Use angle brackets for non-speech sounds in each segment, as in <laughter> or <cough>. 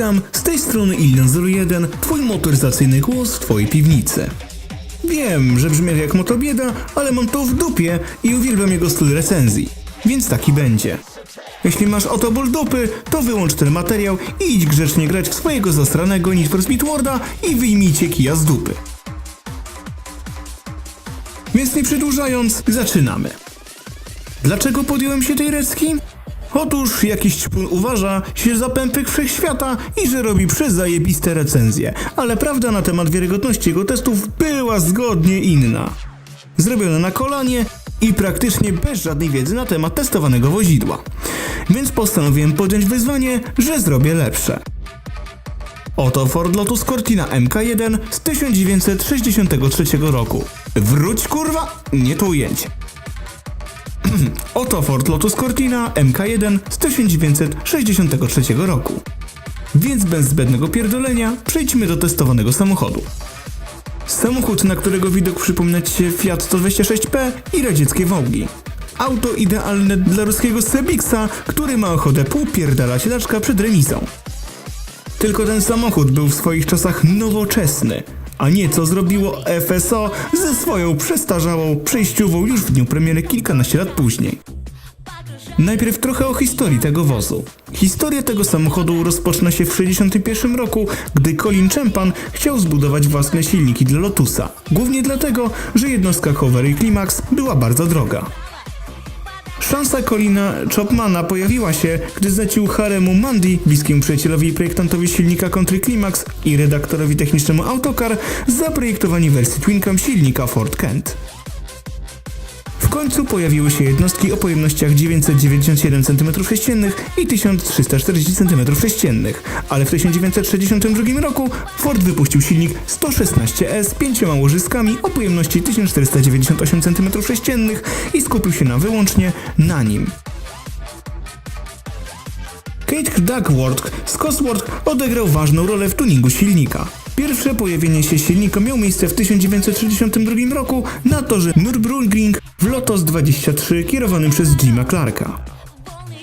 Witam, z tej strony Ilian01, twój motoryzacyjny głos w twojej piwnicy. Wiem, że brzmi jak motobieda, ale mam to w dupie i uwielbiam jego styl recenzji, więc taki będzie. Jeśli masz oto ból dupy, to wyłącz ten materiał i idź grzecznie grać w swojego zastranego Need for Speed i wyjmijcie kija z dupy. Więc nie przedłużając, zaczynamy. Dlaczego podjąłem się tej recki? Otóż jakiś ćpun uważa się za pępek wszechświata i że robi przezajebiste recenzje, ale prawda na temat wiarygodności jego testów była zgodnie inna. Zrobione na kolanie i praktycznie bez żadnej wiedzy na temat testowanego wozidła. Więc postanowiłem podjąć wyzwanie, że zrobię lepsze. Oto Ford Lotus Cortina MK1 z 1963 roku. Wróć kurwa, nie to ujęcie. <clears throat> Oto Ford Lotus Cortina MK1 z 1963 roku. Więc bez zbędnego pierdolenia przejdźmy do testowanego samochodu. Samochód, na którego widok przypomina ci się Fiat 126P i radzieckie Wołgi. Auto idealne dla ruskiego Sebixa, który ma ochotę półpierdalać laczka przed remizą. Tylko ten samochód był w swoich czasach nowoczesny, a nie co zrobiło FSO ze swoją przestarzałą przejściową już w dniu premiery kilkanaście lat później. Najpierw trochę o historii tego wozu. Historia tego samochodu rozpoczyna się w 1961 roku, gdy Colin Champan chciał zbudować własne silniki dla Lotusa. Głównie dlatego, że jednostka Covery Climax była bardzo droga. Szansa Colina Chopmana pojawiła się, gdy zlecił Haremu Mandy, bliskiemu przyjacielowi i projektantowi silnika Country Climax i redaktorowi technicznemu Autocar, zaprojektowanie wersji Twin Cam silnika Ford Kent. W końcu pojawiły się jednostki o pojemnościach 997 cm3 i 1340 cm3, ale w 1962 roku Ford wypuścił silnik 116S z pięcioma łożyskami o pojemności 1498 cm3 i skupił się na wyłącznie na nim. Kate Duckworth z Cosworth odegrał ważną rolę w tuningu silnika. Pierwsze pojawienie się silnika miało miejsce w 1962 roku na torze Nürburgring w Lotus 23 kierowanym przez Jima Clarka.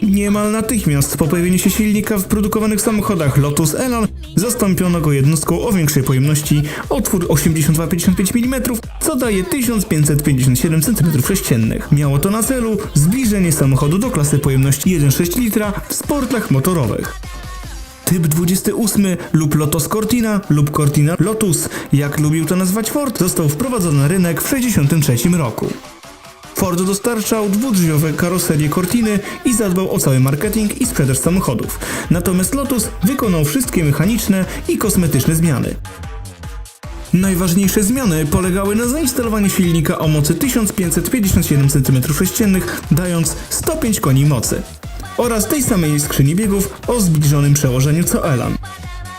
Niemal natychmiast po pojawieniu się silnika w produkowanych samochodach Lotus Elan zastąpiono go jednostką o większej pojemności otwór 82-55 mm, co daje 1557 cm3. Miało to na celu zbliżenie samochodu do klasy pojemności 1,6 litra w sportach motorowych. Typ 28 lub Lotus Cortina lub Cortina Lotus, jak lubił to nazwać Ford, został wprowadzony na rynek w 1963 roku. Ford dostarczał dwudrzwiowe karoserie Cortiny i zadbał o cały marketing i sprzedaż samochodów. Natomiast Lotus wykonał wszystkie mechaniczne i kosmetyczne zmiany. Najważniejsze zmiany polegały na zainstalowaniu silnika o mocy 1557 cm3, dając 105 koni mocy oraz tej samej skrzyni biegów o zbliżonym przełożeniu co Elan.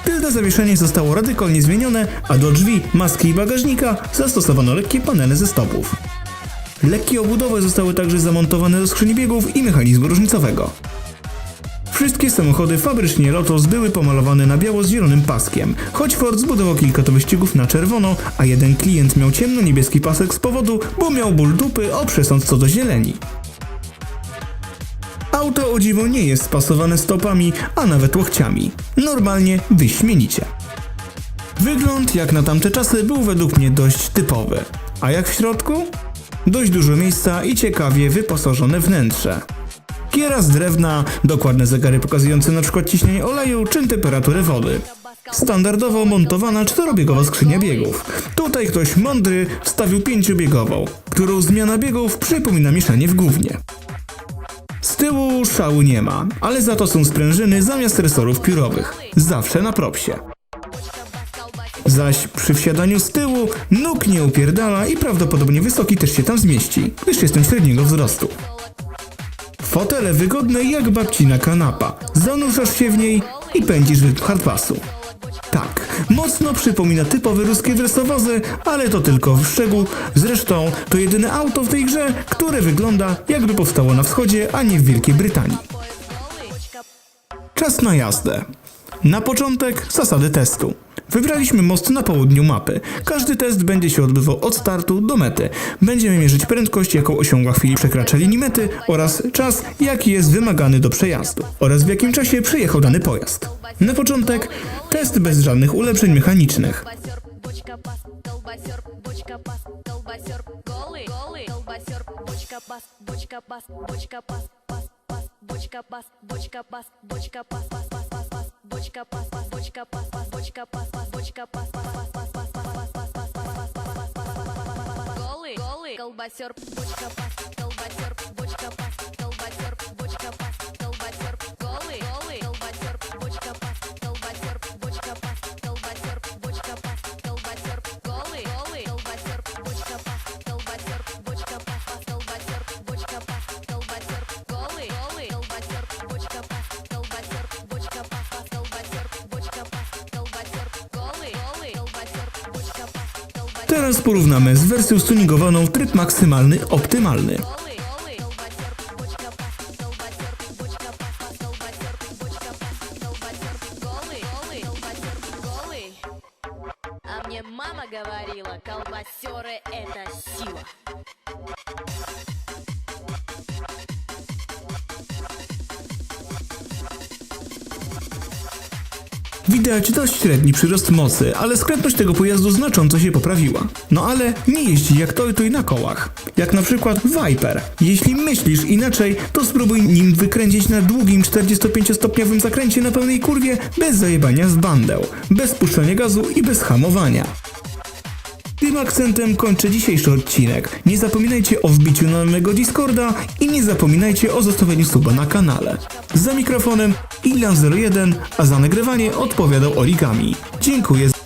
Tylne zawieszenie zostało radykalnie zmienione, a do drzwi, maski i bagażnika zastosowano lekkie panele ze stopów. Lekkie obudowy zostały także zamontowane do skrzyni biegów i mechanizmu różnicowego. Wszystkie samochody fabrycznie Lotus były pomalowane na biało z zielonym paskiem, choć Ford zbudował kilka to wyścigów na czerwono, a jeden klient miał ciemno-niebieski pasek z powodu, bo miał ból dupy o przesąd co do zieleni. Auto o dziwo nie jest spasowane stopami, a nawet łokciami. Normalnie wyśmienicie. Wygląd jak na tamte czasy był według mnie dość typowy. A jak w środku? Dość dużo miejsca i ciekawie wyposażone wnętrze. Kiera z drewna, dokładne zegary pokazujące np. ciśnienie oleju czy temperaturę wody. Standardowo montowana czterobiegowa skrzynia biegów. Tutaj ktoś mądry wstawił pięciobiegową, którą zmiana biegów przypomina mieszanie w gównie. Z tyłu szału nie ma, ale za to są sprężyny zamiast resorów piórowych. Zawsze na propsie. Zaś przy wsiadaniu z tyłu nóg nie upierdala i prawdopodobnie wysoki też się tam zmieści, gdyż jestem średniego wzrostu. Fotele wygodne jak babcina kanapa. Zanurzasz się w niej i pędzisz rytm hardpasu. Tak, mocno przypomina typowe ruskie dresowozy, ale to tylko w szczegół. Zresztą to jedyne auto w tej grze, które wygląda jakby powstało na wschodzie, a nie w Wielkiej Brytanii. Czas na jazdę. Na początek zasady testu. Wybraliśmy most na południu mapy. Każdy test będzie się odbywał od startu do mety. Będziemy mierzyć prędkość, jaką osiąga w chwili przekracza linii mety oraz czas, jaki jest wymagany do przejazdu oraz w jakim czasie przejechał dany pojazd. Na początek test bez żadnych ulepszeń mechanicznych. Колбасер, бочка пас, колбасер, бочка пас, колбасер, голый, голый, колбасер, бочка пас, бочка пас, бочка пас, пас, пас, Бочка пас, пас, бочка пас, пас, бочка пас, пас, бочка пас, пас, пас, пас, пас, пас, пас, пас, пас, пас, пас, пас, пас, пас, голый, голый, колбасер, бочка пас, колбасер, бочка пас, колбасер, бочка пас, Teraz porównamy z wersją stuningowaną tryb maksymalny optymalny. мама говорила, колбасеры это сила. Widać dość średni przyrost mocy, ale skrętność tego pojazdu znacząco się poprawiła. No ale nie jeździ jak to i na kołach. Jak na przykład Viper. Jeśli myślisz inaczej, to spróbuj nim wykręcić na długim 45-stopniowym zakręcie na pełnej kurwie bez zajebania z bandeł, bez puszczania gazu i bez hamowania. Tym akcentem kończę dzisiejszy odcinek. Nie zapominajcie o wbiciu na mojego Discorda i nie zapominajcie o zostawieniu suba na kanale. Za mikrofonem Ilan01, a za nagrywanie odpowiadał Origami. Dziękuję.